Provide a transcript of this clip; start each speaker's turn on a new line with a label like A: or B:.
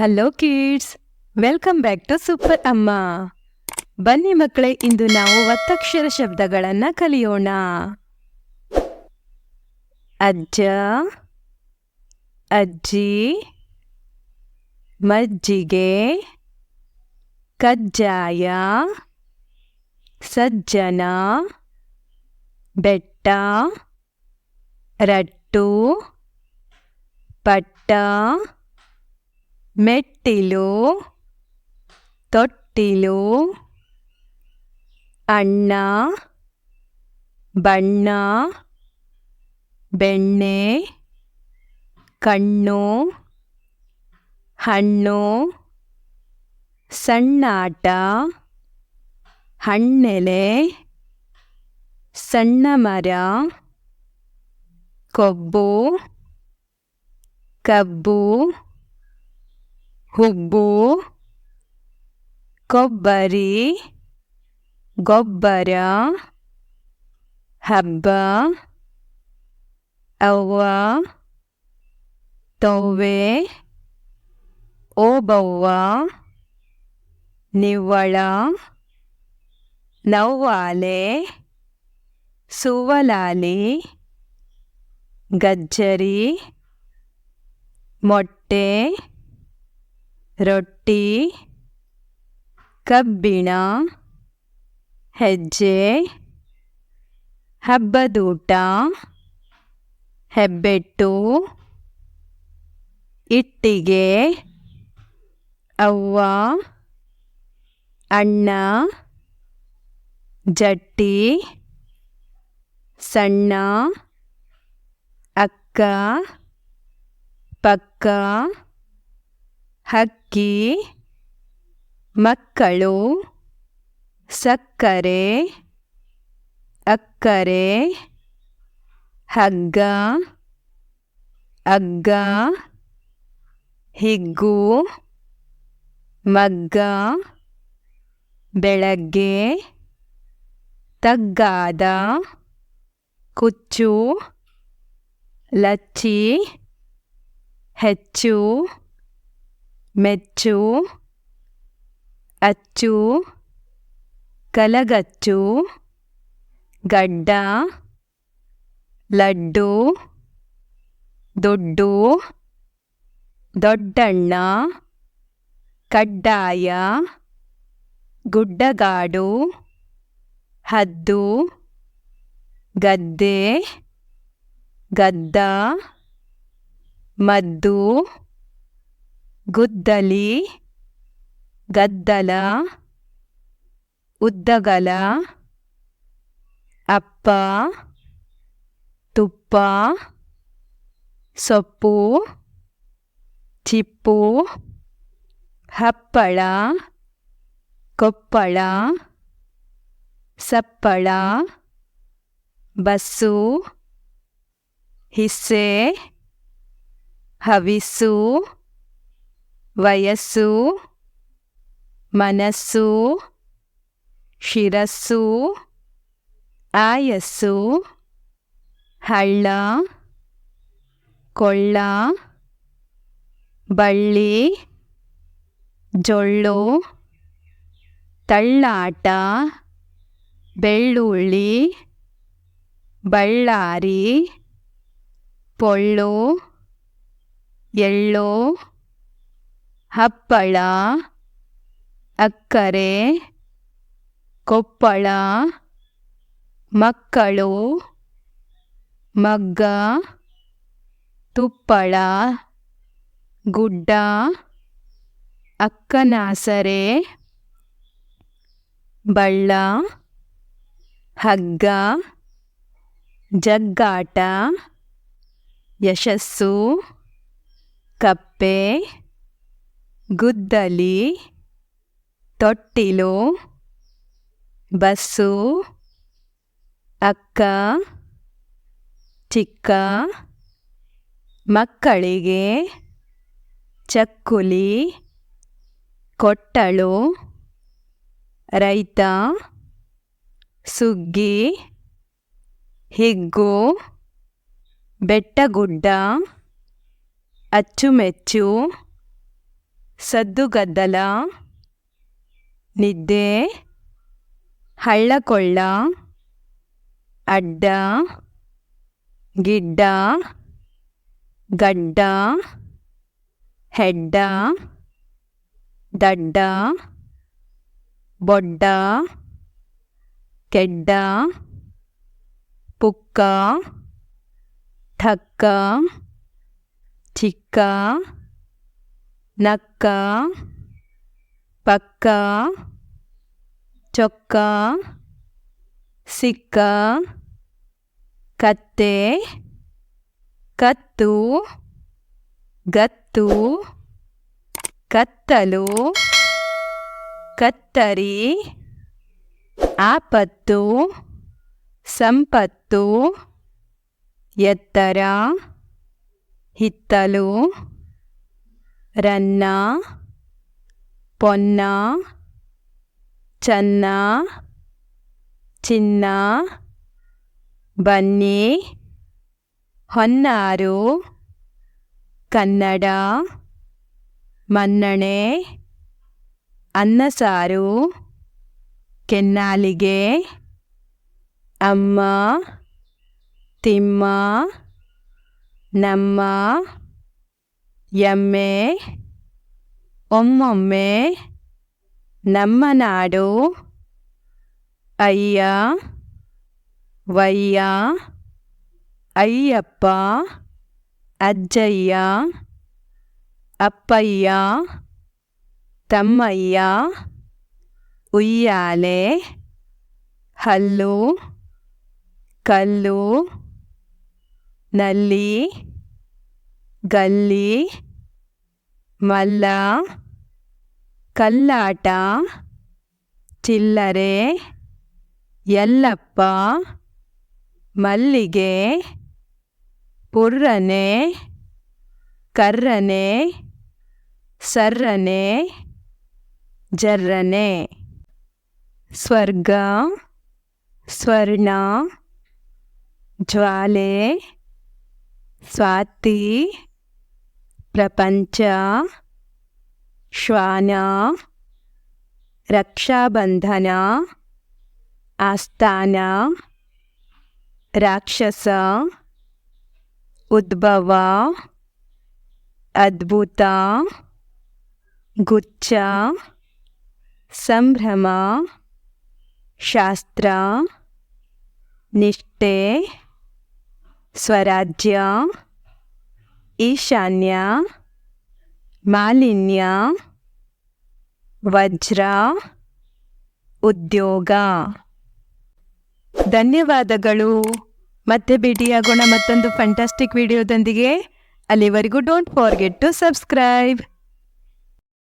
A: Hello kids welcome back to super ಅಮ್ಮ ಬನ್ನಿ ಮಕ್ಕಳೇ, ಇಂದು ನಾವು ಒತ್ತಕ್ಷರ ಶಬ್ದಗಳನ್ನು ಕಲಿಯೋಣ. ಅಜ್ಜ, ಅಜ್ಜಿ, ಮಜ್ಜಿಗೆ, ಕಜ್ಜಾಯ, ಸಜ್ಜನ, ಬೆಟ್ಟ, ರಟ್ಟು, ಪಟ್ಟ. ಮೆಟ್ಟಿಲು ತೊಟ್ಟಿಲು ಅಣ್ಣ ಬಣ್ಣ ಬೆಣ್ಣೆ ಕಣ್ಣು ಹಣ್ಣು ಸಣ್ಣಾಟ ಹಣ್ಣೆಲೆ ಸಣ್ಣ ಮರ ಕೊಬ್ಬು ಕಬ್ಬು ಹುಬ್ಬು ಕೊಬ್ಬರಿ ಗೊಬ್ಬರ ಹಬ್ಬ ಅವ್ವ ತೊವ್ವೆ ಓಬವ್ವ ನಿವ್ವಳ ನವ್ವಾಲೆ ಸುವಲಾಲಿ ಗಜ್ಜರಿ ಮೊಟ್ಟೆ ರೊಟ್ಟಿ ಕಬ್ಬಿಣ ಹೆಜ್ಜೆ ಹಬ್ಬದೂಟ ಹೆಬ್ಬೆಟ್ಟು ಇಟ್ಟಿಗೆ ಅವ್ವ ಅಣ್ಣ ಜಟ್ಟಿ ಸಣ್ಣ ಅಕ್ಕ ಪಕ್ಕ ಹಕ್ಕಿ. ಮಕ್ಕಳು ಸಕ್ಕರೆ ಅಕ್ಕರೆ ಹಗ್ಗ ಅಗ್ಗ ಹಿಗ್ಗು ಮಗ್ಗ ಬೆಳಗ್ಗೆ ತಗ್ಗಾದ ಕುಚ್ಚು ಲಚ್ಚಿ ಹೆಚ್ಚು ಮೆಚ್ಚು ಅಚ್ಚು ಕಲಗಚ್ಚು ಗಡ್ಡ ಲಡ್ಡು ದೊಡ್ಡು ದೊಡ್ಡಣ್ಣ ಕಡ್ಡಾಯ ಗುಡ್ಡಗಾಡು ಹದ್ದು ಗದ್ದೆ ಗದ್ದ ಮದ್ದು ಗುದ್ದಲಿ ಗದ್ದಲ ಉದ್ದಗಲ ಅಪ್ಪ ತುಪ್ಪ ಸೊಪ್ಪು ಚಿಪ್ಪು ಹಪ್ಪಳ ಕೊಪ್ಪಳ ಸಪ್ಪಳ ಬಸ್ಸು ಹಿಸ್ಸೆ ಹವಿಸ್ಸು ವಯಸ್ಸು ಮನಸ್ಸು ಶಿರಸ್ಸು ಆಯಸ್ಸು ಹಳ್ಳ ಕೊಳ್ಳ ಬಳ್ಳಿ ಜೊಳ್ಳು ತಳ್ಳಾಟ ಬೆಳ್ಳುಳ್ಳಿ ಬಳ್ಳಾರಿ ಪೊಳ್ಳು ಎಳ್ಳು. ಹಪ್ಪಳ ಅಕ್ಕರೆ ಕೊಪ್ಪಳ ಮಕ್ಕಳು ಮಗ್ಗ ತುಪ್ಪಳ ಗುಡ್ಡ ಅಕ್ಕನಾಸರೆ ಬಳ್ಳ ಹಗ್ಗ ಜಗ್ಗಾಟ ಯಶಸ್ಸು ಕಪ್ಪೆ. ಗುದ್ದಲಿ ತೊಟ್ಟಿಲು ಬಸ್ಸು ಅಕ್ಕ ಚಿಕ್ಕ ಮಕ್ಕಳಿಗೆ ಚಕ್ಕುಲಿ ಕೊಟ್ಟಳು ರೈತ ಸುಗ್ಗಿ ಹಿಗ್ಗು ಬೆಟ್ಟಗುಡ್ಡ ಅಚ್ಚುಮೆಚ್ಚು ಸದ್ದುಗದ್ದಲ ನಿದ್ದೆ ಹಳ್ಳಕೊಳ್ಳ ಅಡ್ಡ ಗಿಡ್ಡ ಗಡ್ಡ ಹೆಡ್ಡ ದಡ್ಡ ಬೊಡ್ಡ ಕೆಡ್ಡ ಪುಕ್ಕ ಠಕ್ಕ ಚಿಕ್ಕ. ನಕ್ಕ ಪಕ್ಕ ಚೊಕ್ಕ ಸಿಕ್ಕ ಕತ್ತೆ ಕತ್ತು ಗತ್ತು ಕತ್ತಲು ಕತ್ತರಿ ಆಪತ್ತು ಸಂಪತ್ತು ಎತ್ತರ ಹಿತ್ತಲು. ರನ್ನ ಪೊನ್ನ ಚನ್ನ ಚಿನ್ನ ಬನ್ನಿ ಹೊನ್ನಾರು ಕನ್ನಡ ಮನ್ನಣೆ ಅನ್ನಸಾರು ಕೆನ್ನಾಲಿಗೆ ಅಮ್ಮ ತಿಮ್ಮ ನಮ್ಮ ಎಮ್ಮೆ ಒಮ್ಮೊಮ್ಮೆ ನಮ್ಮ ನಾಡು ಅಯ್ಯ ವಯ್ಯ ಅಯ್ಯಪ್ಪ ಅಜ್ಜಯ್ಯ ಅಪ್ಪಯ್ಯ ತಮ್ಮಯ್ಯ ಉಯ್ಯಾಲೆ ಹಲ್ಲು ಕಲ್ಲು ನಲ್ಲಿ ಗಲ್ಲಿ ಮಲ್ಲ ಕಲ್ಲಾಟ ಚಿಲ್ಲರೆ ಯಲ್ಲಪ್ಪ ಮಲ್ಲಿಗೆ ಪುರ್ರನೆ ಕರ್ರನೆ ಸರ್ರನೆ ಜರ್ರನೆ. ಸ್ವರ್ಗ ಸ್ವರ್ಣ ಜ್ವಾಲೆ ಸ್ವಾತಿ. ಪ್ರಪಂಚ ಶ್ವಾನ ರಕ್ಷಾಬಂಧನ ಆಸ್ಥಾನ ರಾಕ್ಷಸ ಉದ್ಭವ ಅದ್ಭುತ ಗುಚ್ಛ ಸಂಭ್ರಮ ಶಾಸ್ತ್ರ ನಿಷ್ಠೆ ಸ್ವರಾಜ್ಯ ಈಶಾನ್ಯ, ಮಾಲಿನ್ಯ, ವಜ್ರ, ಉದ್ಯೋಗ. ಧನ್ಯವಾದಗಳು. ಮತ್ತೆ ಭೇಟಿಯಾಗೋಣ ಮತ್ತೊಂದು ಫ್ಯಾಂಟಾಸ್ಟಿಕ್ ವಿಡಿಯೋದೊಂದಿಗೆ ಅಲ್ಲಿವರೆಗೂ ಡೋಂಟ್ ಫಾರ್ಗೆಟ್ ಟು ಸಬ್ಸ್ಕ್ರೈಬ್